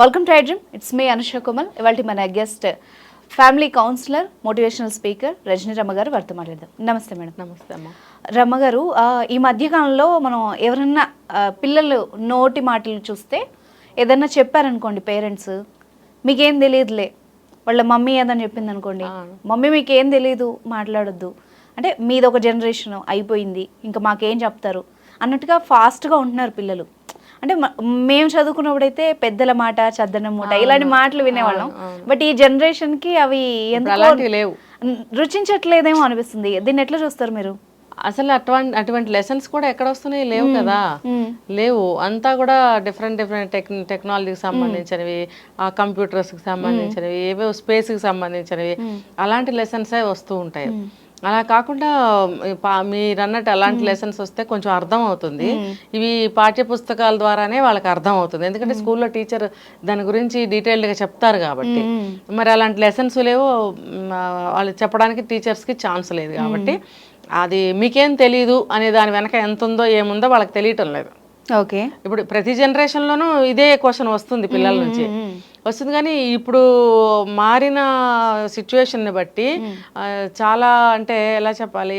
Welcome to iDream it's me Anusha Kumal ఇవాళ మన guest family counsellor motivational speaker Rajani Ramma garu వారితో మాట్లాడదాం. నమస్తే మేడం. నమస్తే అమ్మా. రమ్మ గారు ఈ మధ్యకాలంలో మనం ఎవరన్నా పిల్లలు నోటి మాటలు చూస్తే ఏదన్నా చెప్పారనుకోండి పేరెంట్స్ మీకేం తెలియదులే వాళ్ళ మమ్మీ ఏదని చెప్పింది అనుకోండి మమ్మీ మీకు ఏం తెలియదు మాట్లాడొద్దు. అంటే మీది ఒక జనరేషన్ అయిపోయింది ఇంకా మాకేం చెప్తారు అన్నట్టుగా ఫాస్ట్గా ఉంటున్నారు పిల్లలు. అంటే మేము చదువుకున్నప్పుడైతే పెద్దల మాట చద్దన మూట ఇలాంటి మాటలు వినేవాళ్ళం. బట్ ఈ జనరేషన్కి అవి ఎందుకో అలాంటివి లేవు. రుచించట్లేదేమో అనిపిస్తుంది. దీన్ని ఎట్లా చూస్తారు మీరు? అసలు అటువంటి అటువంటి లెసన్స్ కూడా ఎక్కడ వస్తున్నాయి? లేవు కదా. లేవు. అంతా కూడా డిఫరెంట్ డిఫరెంట్ టెక్ టెక్నాలజీకి సంబంధించినవి ఆ కంప్యూటర్స్కి సంబంధించినవి ఏవో స్పేస్కి సంబంధించినవి. అలాంటి లెసన్సే వస్తూ ఉంటాయి. అలా కాకుండా మీరు అన్నట్టు అలాంటి లెసన్స్ వస్తే కొంచెం అర్థం అవుతుంది ఇవి పాఠ్య పుస్తకాల ద్వారానే వాళ్ళకి అర్థం అవుతుంది ఎందుకంటే స్కూల్లో టీచర్ దాని గురించి డీటెయిల్డ్గా చెప్తారు కాబట్టి. మరి అలాంటి లెసన్స్ లేవు వాళ్ళు చెప్పడానికి టీచర్స్కి ఛాన్స్ లేదు కాబట్టి. అది మీకేం తెలియదు అనే దాని వెనక ఎంత ఉందో ఏముందో వాళ్ళకి తెలియటం లేదు. ఓకే. ఇప్పుడు ప్రతి జనరేషన్లోనూ ఇదే క్వశ్చన్ వస్తుంది పిల్లల నుంచి. వస్తుంది కానీ ఇప్పుడు మారిన సిచ్యువేషన్ని బట్టి చాలా అంటే ఎలా చెప్పాలి?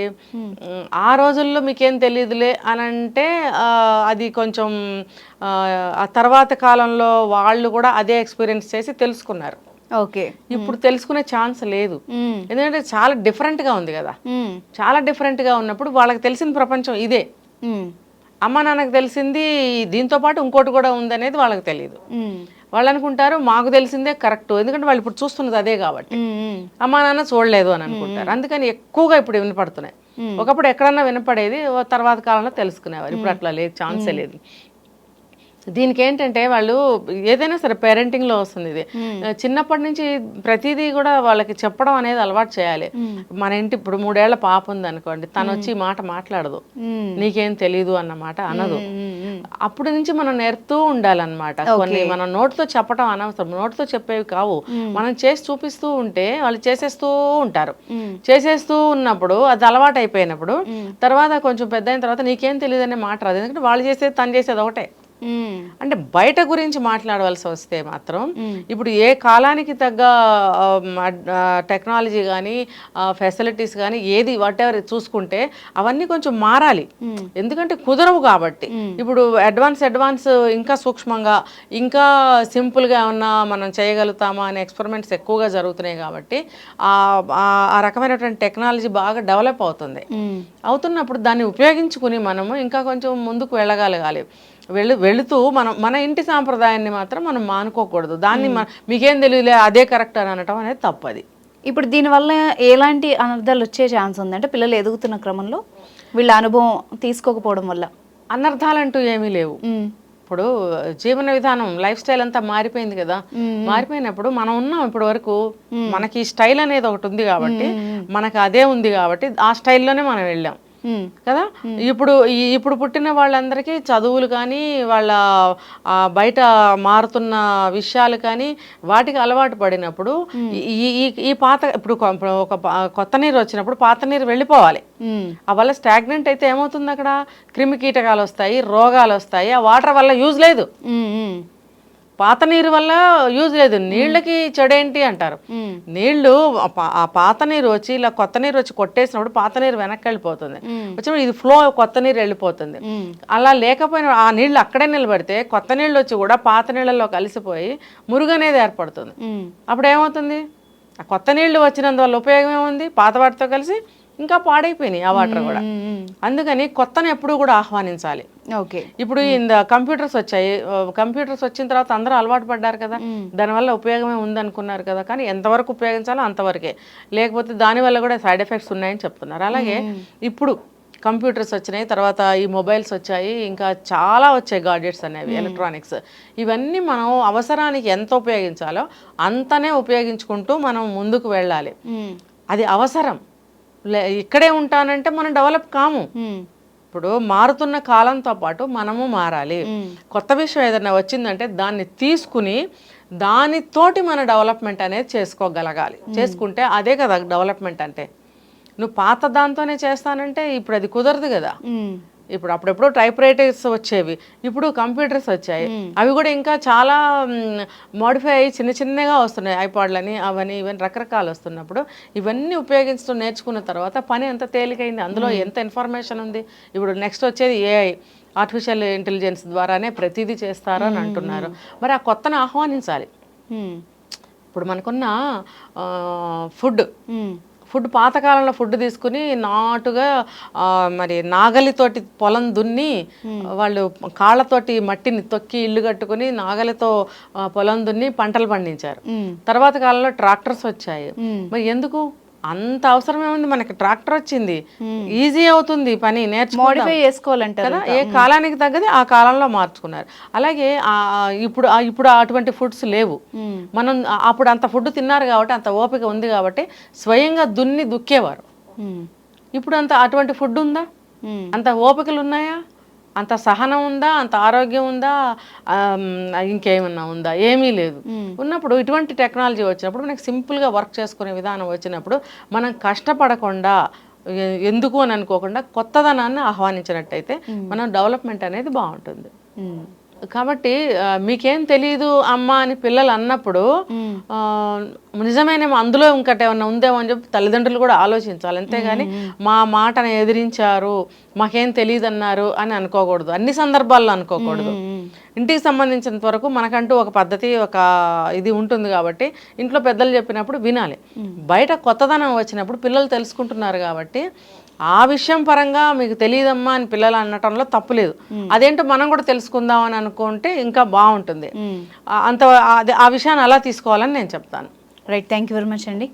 ఆ రోజుల్లో మీకేం తెలియదులే అని అంటే అది కొంచెం ఆ, ఆ తర్వాత కాలంలో వాళ్ళు కూడా అదే ఎక్స్పీరియన్స్ చేసి తెలుసుకున్నారు. ఓకే. ఇప్పుడు తెలుసుకునే ఛాన్స్ లేదు. ఎందుకంటే చాలా డిఫరెంట్గా ఉంది కదా. చాలా డిఫరెంట్గా ఉన్నప్పుడు వాళ్ళకి తెలిసిన ప్రపంచం ఇదే. అమ్మ నాన్నకు తెలిసింది దీంతో పాటు ఇంకోటి కూడా ఉందనేది వాళ్ళకి తెలియదు వాళ్ళు అనుకుంటారు మాకు తెలిసిందే కరెక్ట్. ఎందుకంటే వాళ్ళు ఇప్పుడు చూస్తున్నది అదే కాబట్టి. అమ్మా నాన్న చూడలేదు అని అనుకుంటారు. అందుకని ఎక్కువగా ఇప్పుడు వినపడుతున్నాయి. ఒకప్పుడు ఎక్కడన్నా వినపడేది ఓ తర్వాత కాలంలో తెలుసుకునేవారు. ఇప్పుడు అట్లా లేదు ఛాన్సే లేదు. దీనికి ఏంటంటే వాళ్ళు ఏదైనా సరే పేరెంటింగ్లో వస్తుంది ఇది. చిన్నప్పటి నుంచి ప్రతిదీ కూడా వాళ్ళకి చెప్పడం అనేది అలవాటు చేయాలి. మన ఇంటి ఇప్పుడు మూడేళ్ళ పాప ఉంది అనుకోండి తను వచ్చి ఈ మాట మాట్లాడదు. నీకేం తెలీదు అన్న మాట అనదు. అప్పటి నుంచి మనం నేర్పుతూ ఉండాలన్నమాట. కొన్ని మనం నోటితో చెప్పడం అనవసరం. నోటితో చెప్పేవి కావు. మనం చేసి చూపిస్తూ ఉంటే వాళ్ళు చేసేస్తూ ఉంటారు. చేసేస్తూ ఉన్నప్పుడు అది అలవాటు అయిపోయినప్పుడు తర్వాత కొంచెం పెద్ద అయిన తర్వాత నీకేం తెలియదు అనే మాట రాదు. ఎందుకంటే వాళ్ళు చేసేది తను చేసేది ఒకటే. అంటే బయట గురించి మాట్లాడవలసి వస్తే మాత్రం ఇప్పుడు ఏ కాలానికి తగ్గ టెక్నాలజీ కానీ ఫెసిలిటీస్ కానీ ఏది వాట్ ఎవర్ చూసుకుంటే అవన్నీ కొంచెం మారాలి. ఎందుకంటే కుదరవు కాబట్టి. ఇప్పుడు అడ్వాన్స్ అడ్వాన్స్ ఇంకా సూక్ష్మంగా ఇంకా సింపుల్గా ఏమన్నా మనం చేయగలుగుతామా అనే ఎక్స్పెరిమెంట్స్ ఎక్కువగా జరుగుతున్నాయి కాబట్టి ఆ రకమైనటువంటి టెక్నాలజీ బాగా డెవలప్ అవుతుంది. అవుతున్నప్పుడు దాన్ని ఉపయోగించుకుని మనము ఇంకా కొంచెం ముందుకు వెళ్ళగలగాలి. వెళ్ళు వెళుతూ మనం మన ఇంటి సాంప్రదాయాన్ని మాత్రం మనం మానుకోకూడదు. దాన్ని మన మీకేం తెలియలే అదే కరెక్ట్ అని అనటం అనేది తప్పది. ఇప్పుడు దీనివల్ల ఎలాంటి అనర్థాలు వచ్చే ఛాన్స్ ఉంది అంటే పిల్లలు ఎదుగుతున్న క్రమంలో వీళ్ళ అనుభవం తీసుకోకపోవడం వల్ల. అనర్థాలంటూ ఏమీ లేవు. ఇప్పుడు జీవన విధానం లైఫ్ స్టైల్ అంతా మారిపోయింది కదా. మారిపోయినప్పుడు మనం ఉన్నాం ఇప్పటి వరకు. మనకి స్టైల్ అనేది ఒకటి ఉంది కాబట్టి మనకు అదే ఉంది కాబట్టి ఆ స్టైల్లోనే మనం వెళ్ళాం. కదా? ఇప్పుడు ఇప్పుడు పుట్టిన వాళ్ళందరికీ చదువులు కానీ వాళ్ళ బయట మారుతున్న విషయాలు కానీ వాటికి అలవాటు పడినప్పుడు ఈ ఈ- పాత ఇప్పుడు ఒక కొత్త నీరు వచ్చినప్పుడు పాత నీరు వెళ్ళిపోవాలి. ఆ వల్ల స్టాగ్నెంట్ అయితే ఏమవుతుంది అక్కడ? క్రిమి కీటకాలు వస్తాయి రోగాలు వస్తాయి ఆ వాటర్ వల్ల యూజ్ లేదు. పాత నీరు వల్ల యూజ్ లేదు. నీళ్ళకి చెడేంటి అంటారు. నీళ్ళు ఆ పాత నీరు వచ్చి ఇలా కొత్త నీరు వచ్చి కొట్టేసినప్పుడు పాత నీరు వెనక్కి వెళ్ళిపోతుంది. వచ్చినప్పుడు ఇది ఫ్లో కొత్త నీరు వెళ్ళిపోతుంది. అలా లేకపోయినా ఆ నీళ్ళు అక్కడే నిలబడితే కొత్త నీళ్ళు వచ్చి కూడా పాత నీళ్ళల్లో కలిసిపోయి మురుగు అనేది ఏర్పడుతుంది. అప్పుడు ఏమవుతుంది? ఆ కొత్త నీళ్ళు వచ్చినందువల్ల ఉపయోగం ఏముంది? పాత వాటితో కలిసి ఇంకా పాడైపోయినాయి ఆ వాటర్ కూడా. అందుకని కొత్తను ఎప్పుడూ కూడా ఆహ్వానించాలి. ఓకే. ఇప్పుడు ఇంద కంప్యూటర్స్ వచ్చాయి. కంప్యూటర్స్ వచ్చిన తర్వాత అందరూ అలవాటు పడ్డారు కదా. దానివల్ల ఉపయోగమే ఉందనుకున్నారు కదా. కానీ ఎంతవరకు ఉపయోగించాలో అంతవరకే. లేకపోతే దానివల్ల కూడా సైడ్ ఎఫెక్ట్స్ ఉన్నాయని చెప్తున్నారు. అలాగే ఇప్పుడు కంప్యూటర్స్ వచ్చినాయి. తర్వాత ఈ మొబైల్స్ వచ్చాయి. ఇంకా చాలా వచ్చాయి గాడ్జెట్స్ అనేవి ఎలక్ట్రానిక్స్. ఇవన్నీ మనం అవసరానికి ఎంత ఉపయోగించాలో అంతనే ఉపయోగించుకుంటూ మనం ముందుకు వెళ్ళాలి. అది అవసరం. ఇక్కడే ఉంటానంటే మనం డెవలప్ కాము. ఇప్పుడు మారుతున్న కాలంతో పాటు మనము మారాలి. కొత్త విషయం ఏదైనా వచ్చిందంటే దాన్ని తీసుకుని దానితోటి మన డెవలప్మెంట్ అనేది చేసుకోగలగాలి. చేసుకుంటే అదే కదా డెవలప్మెంట్ అంటే. నువ్వు పాత దాంతోనే చేస్తానంటే ఇప్పుడు అది కుదరదు కదా. ఇప్పుడు అప్పుడెప్పుడు టైప్ రైటర్స్ వచ్చేవి ఇప్పుడు కంప్యూటర్స్ వచ్చాయి. అవి కూడా ఇంకా చాలా మోడిఫై అయ్యి చిన్న చిన్నగా వస్తున్నాయి. ఐపాడ్లని అవని ఇవన్నీ రకరకాలు వస్తున్నప్పుడు ఇవన్నీ ఉపయోగించడం నేర్చుకున్న తర్వాత పని ఎంత తేలికైంది అందులో ఎంత ఇన్ఫర్మేషన్ ఉంది. ఇప్పుడు నెక్స్ట్ వచ్చేది ఏఐ ఆర్టిఫిషియల్ ఇంటెలిజెన్స్ ద్వారానే ప్రతిదీ చేస్తారు అని అంటున్నారు. మరి ఆ కొత్తను ఆహ్వానించాలి. ఇప్పుడు మనకున్న ఫుడ్ ఫుడ్ పాతకాలంలో ఫుడ్ తీసుకుని నాటుగా మరి నాగలితోటి పొలం దున్ని వాళ్ళు కాళ్ళతోటి మట్టిని తొక్కి ఇల్లు కట్టుకుని నాగలితో పొలం దున్ని పంటలు పండించారు. తర్వాత కాలంలో ట్రాక్టర్స్ వచ్చాయి. మరి ఎందుకు? అంత అవసరమే ఉంది మనకి ట్రాక్టర్ వచ్చింది. ఈజీ అవుతుంది పని నేర్చుకో మోడిఫై చేసుకోవాలంటారు కదా? ఏ కాలానికి తగ్గది ఆ కాలంలో మార్చుకున్నారు. అలాగే ఇప్పుడు ఇప్పుడు అటువంటి ఫుడ్స్ లేవు. మనం అప్పుడు అంత ఫుడ్ తిన్నారు కాబట్టి అంత ఓపిక ఉంది కాబట్టి స్వయంగా దున్ని దుక్కేవారు. ఇప్పుడు అంత అటువంటి ఫుడ్ ఉందా? అంత ఓపికలు ఉన్నాయా? అంత సహనం ఉందా? అంత ఆరోగ్యం ఉందా? ఇంకేమన్నా ఉందా? ఏమీ లేదు. ఉన్నప్పుడు ఇటువంటి టెక్నాలజీ వచ్చినప్పుడు మనకి సింపుల్గా వర్క్ చేసుకునే విధానం వచ్చినప్పుడు మనం కష్టపడకుండా ఎందుకు అని అనుకోకుండా కొత్తదనాన్ని ఆహ్వానించినట్టయితే మనం డెవలప్మెంట్ అనేది బాగుంటుంది. కాబట్టి మీకేం తెలియదు అమ్మ అని పిల్లలు అన్నప్పుడు ఆ, నిజమేనేమో అందులో ఇంకటి ఏమన్నా ఉందేమో అని చెప్పి తల్లిదండ్రులు కూడా ఆలోచించాలి. అంతేగాని మా మాటను ఎదిరించారు మాకేం తెలియదు అన్నారు అని అనుకోకూడదు. అన్ని సందర్భాల్లో అనుకోకూడదు. ఇంటికి సంబంధించినంత వరకు మనకంటూ ఒక పద్ధతి ఒక ఇది ఉంటుంది కాబట్టి ఇంట్లో పెద్దలు చెప్పినప్పుడు వినాలి. బయట కొత్తదనం వచ్చినప్పుడు పిల్లలు తెలుసుకుంటున్నారు కాబట్టి ఆ విషయం పరంగా మీకు తెలియదమ్మా అని పిల్లలు అనటంలో తప్పులేదు అదేంటో మనం కూడా తెలుసుకుందాం అని అనుకుంటే ఇంకా బాగుంటుంది. అంత ఆ విషయాన్ని అలా తీసుకోవాలని నేను చెప్తాను. Right thank you very much అండి.